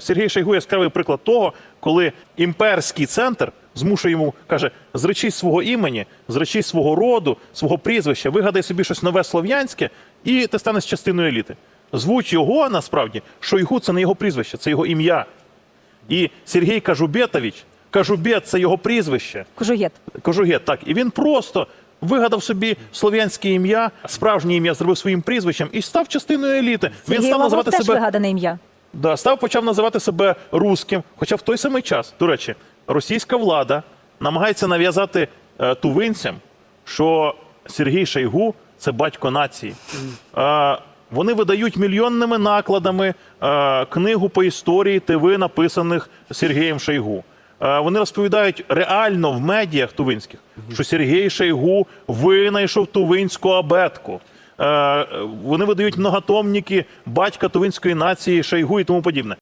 Сергій Шойгу яскравий приклад того, коли імперський центр змушує йому, каже: зречись свого імені, зречись свого роду, свого прізвища, вигадай собі щось нове слов'янське, і ти станеш частиною еліти. Звуть його насправді Шойгу це не його прізвище, це його ім'я. І Сергій Кажубетович, Кажубет це його прізвище. Кожугет. Кожугет, так. І він просто вигадав собі слов'янське ім'я, справжнє ім'я зробив своїм прізвищем і став частиною еліти. він став Лавров називати теж себе вигадане ім'я. Да, став почав називати себе руським. Хоча в той самий час, до речі, російська влада намагається нав'язати е, тувинцям, що Сергій Шойгу це батько нації. Е, вони видають мільйонними накладами е, книгу по історії ТВ, написаних Сергієм Шойгу. Е, вони розповідають реально в медіях тувинських, що Сергій Шойгу винайшов тувинську абетку. Е, вони видають многотомники батька тувинської нації шайгу і тому подібне.